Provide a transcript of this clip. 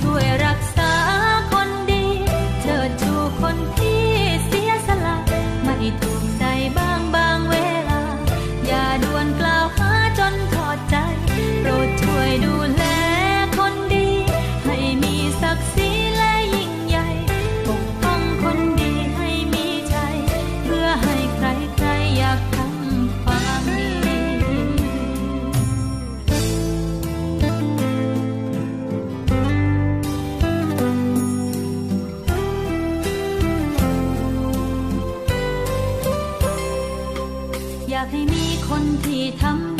ช่วยเรา อยากให้มีคนที่ทำ